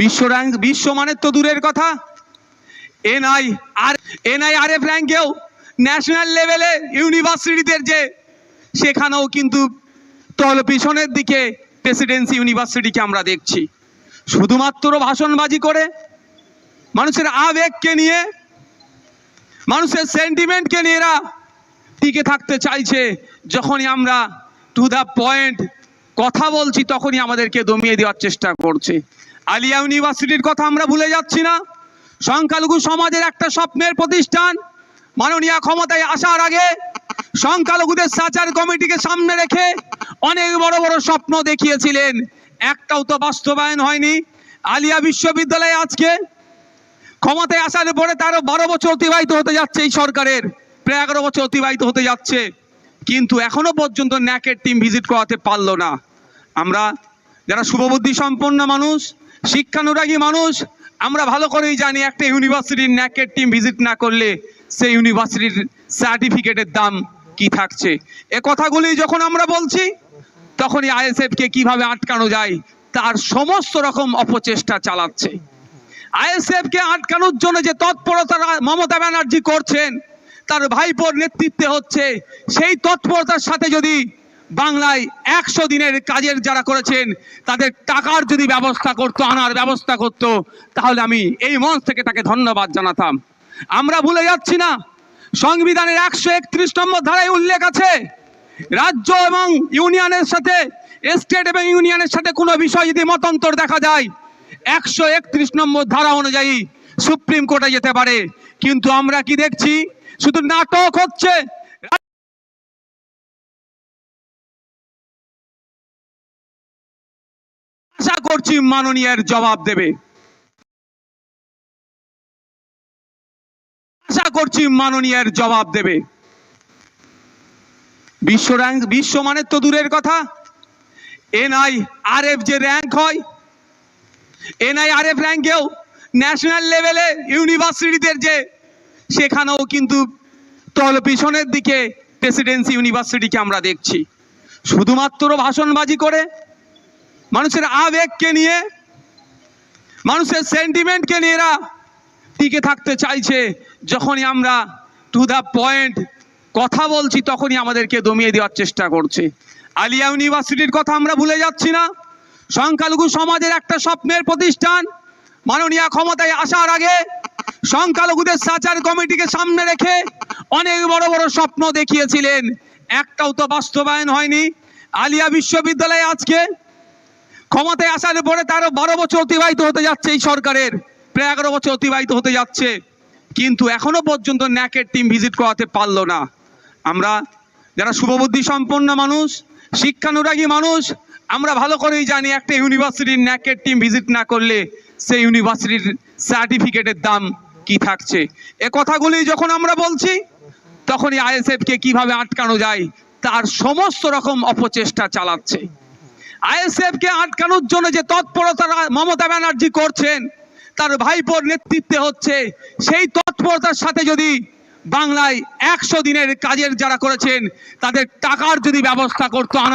বিশ্ব র্যাঙ্ক বিশ্ব মানের তো দূরের কথা। NI R NI R F র্যাঙ্কেও national লেভেলে ইউনিভার্সিটিদের যে, সেখানেও কিন্তু তল পিছনের দিকে প্রেসিডেন্সি ইউনিভার্সিটিকে আমরা দেখছি। শুধুমাত্র ভাষণবাজি করে, মানুষের আবেগকে নিয়ে, মানুষের সেন্টিমেন্টকে নিয়ে এরা টিকে থাকতে চাইছে। যখনই আমরা টু দ্য পয়েন্ট কথা বলছি, তখনই আমাদেরকে দমিয়ে দেওয়ার চেষ্টা করছে। আলিয়া ইউনিভার্সিটির কথা আমরা ভুলে যাচ্ছি না। সংখ্যালঘু সমাজের একটা স্বপ্নের প্রতিষ্ঠান মাননীয় ক্ষমতায় আসার আগে সংখ্যালঘুদের সাচার কমিটিকে সামনে রেখে অনেক বড় বড় স্বপ্ন দেখিয়েছিলেন। একটাও তো বাস্তবায়ন হয়নি। আলিয়া বিশ্ববিদ্যালয়ে আজকে ক্ষমতায় আসার পরে তারও বারো বছর অতিবাহিত হতে যাচ্ছে এই সরকারের। প্রায় এগারো বছর অতিবাহিত হতে যাচ্ছে। কিন্তু এখনও পর্যন্ত ন্যাকের টিম ভিজিট করাতে পারল না। আমরা যারা শুভবুদ্ধি সম্পন্ন মানুষ, শিক্ষানুরাগী মানুষ, আমরা ভালো করেই জানি একটা ইউনিভার্সিটির ন্যাকের টিম ভিজিট না করলে সেই ইউনিভার্সিটির সার্টিফিকেটের দাম কি থাকছে। এ কথাগুলি যখন আমরা বলছি, তখনই আইএসএফকে কীভাবে আটকানো যায়, তার সমস্ত রকম অপচেষ্টা চালাচ্ছে। আইএসএফকে আটকানোর জন্য যে তৎপরতা মমতা ব্যানার্জি করছেন, তার ভাইপোর নেতৃত্বে হচ্ছে, সেই তৎপরতার সাথে যদি বাংলায় একশো দিনের কাজের যারা করেছেন, তাদের টাকার যদি ব্যবস্থা করতো, আনার ব্যবস্থা করতো, তাহলে আমি এই মঞ্চ থেকে তাকে ধন্যবাদ জানাতাম। আমরা ভুলে যাচ্ছি না, সংবিধানের একশো একত্রিশ নম্বর ধারায় উল্লেখ আছে, রাজ্য এবং ইউনিয়নের সাথে, স্টেট এবং ইউনিয়নের সাথে কোনো বিষয় যদি মতান্তর দেখা যায়, একশো একত্রিশ নম্বর ধারা অনুযায়ী সুপ্রিম কোর্টে যেতে পারে। কিন্তু আমরা কি দেখছি? শুধু নাটক হচ্ছে করছি মাননীয়ের জবাব দেবে। আশা করছি মাননীয়ের জবাব দেবে। বিশ্ব র্যাঙ্ক বিশ্ব মানের তো দূরের কথা। এনআই আর এফ যে র্যাঙ্ক হয়, এনআই আর এফ র্যাঙ্কেও ন্যাশনাল লেভেলে ইউনিভার্সিটিদের যে, সেখানেও কিন্তু তল পিছনের দিকে প্রেসিডেন্সি ইউনিভার্সিটিকে আমরা দেখছি। শুধুমাত্র ভাষণবাজি করে মানুষের আবেগকে নিয়ে, মানুষের সেন্টিমেন্টকে নিয়ে এরা টিকে থাকতে চাইছে। যখনই আমরা টু দ্য পয়েন্ট কথা বলছি, তখনই আমাদেরকে দমিয়ে দেওয়ার চেষ্টা করছে। আলিয়া ইউনিভার্সিটির কথা আমরা ভুলে যাচ্ছি না। সংখ্যালঘু সমাজের একটা স্বপ্নের প্রতিষ্ঠান মাননীয় ক্ষমতায় আসার আগে সংখ্যালঘুদের সাচার কমিটিকে সামনে রেখে অনেক বড় বড় স্বপ্ন দেখিয়েছিলেন। একটাও তো বাস্তবায়ন হয়নি। আলিয়া বিশ্ববিদ্যালয়ে আজকে ক্ষমতায় আসার পরে তারও বারো বছর অতিবাহিত হতে যাচ্ছে এই সরকারের। প্রায় এগারো বছর অতিবাহিত হতে যাচ্ছে। কিন্তু এখনও পর্যন্ত ন্যাকের টিম ভিজিট করাতে পারল না। আমরা যারা শুভবুদ্ধি সম্পন্ন মানুষ, শিক্ষানুরাগী মানুষ, আমরা ভালো করেই জানি একটা ইউনিভার্সিটির ন্যাকের টিম ভিজিট না করলে সেই ইউনিভার্সিটির সার্টিফিকেটের দাম কি থাকছে? এ কথাগুলি যখন আমরা বলছি, তখনই আইএসএফকে কীভাবে আটকানো যায়, তার সমস্ত রকম অপচেষ্টা চালাচ্ছে। আইএসএফকে আটকানোর জন্য যে তৎপরতা মমতা ব্যানার্জি করছেন, তার ভাইপোর নেতৃত্বে হচ্ছে সেই তৎপরতার সাথে যদি বাংলায় একশো দিনের কাজের যারা করেছেন, তাদের টাকার যদি ব্যবস্থা করতো আনা